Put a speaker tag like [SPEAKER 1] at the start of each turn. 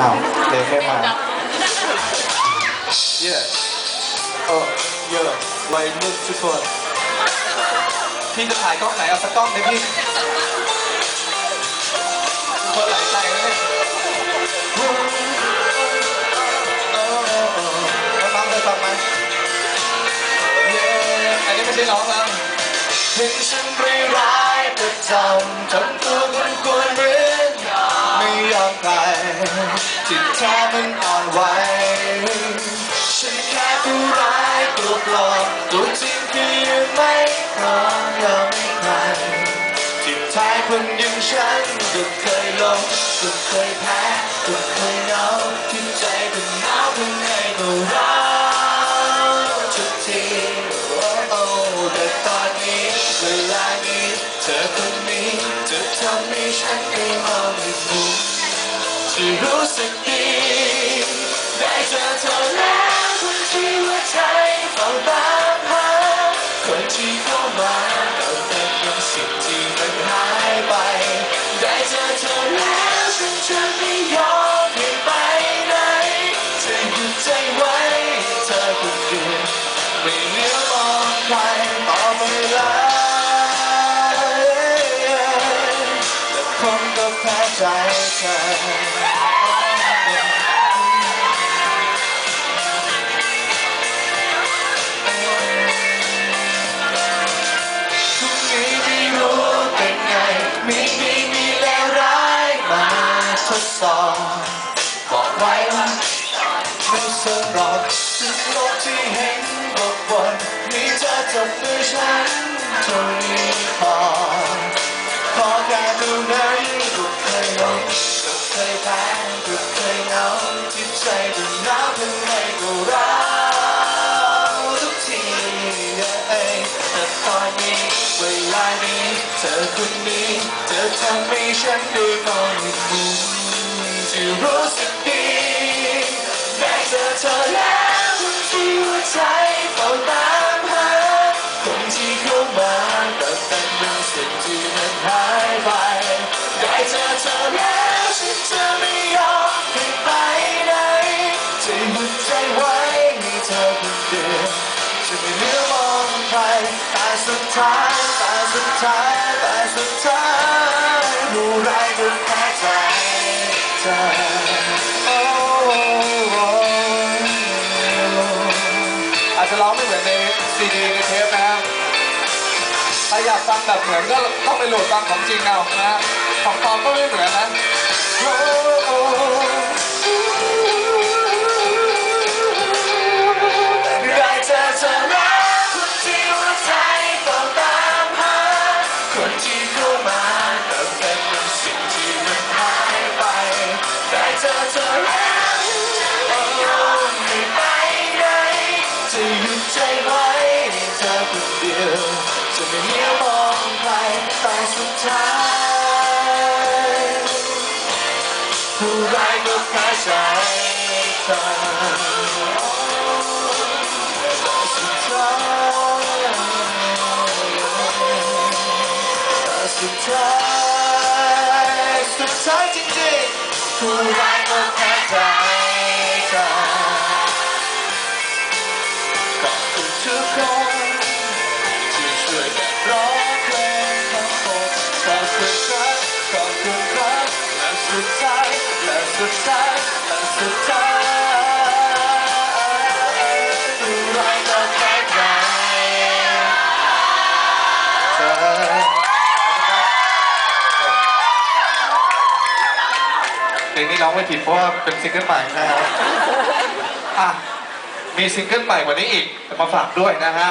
[SPEAKER 1] อ้าวเพลงไม่มาเย่เออเยอะวัยรุ่นทุกคนพี่จะถ่ายกล้องไหนเอาสักกล้องไหมพี่คนหลายใจนะเนี่ยเออเออเออแล้วน้องเคยฟังไหมเย้อันนี้ไม่ใช่ร้องแล้วเห็นฉันร้ายๆประจำทำตัว จิตแท้มันอ่อนไหวฉันแค่ผู้ร้ายตัวปลอมตัวจริงคือยังไม่พร้อมยอมให้ใครจิตแท้ายคนอย่างฉันก็เคยลงก็เคยแพ้ก็เคยเหงาที่ใจเป็นหนาวข้างในก็ร้าวทุกทีโอ้แต่ตอนนี้เวลานี้เธอคนนี้จะทำให้ฉันได้มองอีกมุมที่รู้สึกดี ครต่อไปแล้วแต่คงก็แพ้ใจเธอพรุ่งนี้ไม่รู้เป็นไงมีดีมีแล้วร้ายมาทดสอบบอกไว้ว่าไม่สนหรอกถึงโลกที่เห็นบอก บนมีเธอจับมือฉันเท่านี้พอขอแค่ดูนั้นก็เคยลงก็เคยแพ้ก็เคยเหงาที่ใจก็หนาวข้างในก็ร้าวทุกทีแต่ตอนนี้เวลานี้เธอคนนี้เธอทำให้ฉันได้มองอีกมุมที่รู้สึก จะไม่เหลือมองใครแต่สุดท้ายแต่สุดท้ายแต่สุดท้ายผู้ร้ายก็แพ้ใจเธอโอ้โอ้อาจจะร้องไม่เหมือนในซีดีในเทปนะครับถ้าอยากฟังแบบเหมือนก็ต้องไปโหลดฟังของจริงเอานะฮะของปลอมก็ไม่เหมือนนะ สุดท้ายผู้ร้ายก็แพ้ใจสุดท้ายสุดท้ายสุดท้ายจริงๆ ผู้ร้ายก็แพ้ใจเธอขอบคุณทุกคนที่ช่วยกันร้องเพลงทั้งหมขอบคุณครับขอบคุณครับและสุดท้ายและสุดท้ายและสุดท้าย เพลงนี้ร้องไม่ผิดเพราะว่าเป็นซิงเกิลใหม่นะครับอะมีซิงเกิลใหม่กว่านี้อีกมาฝากด้วยนะฮะ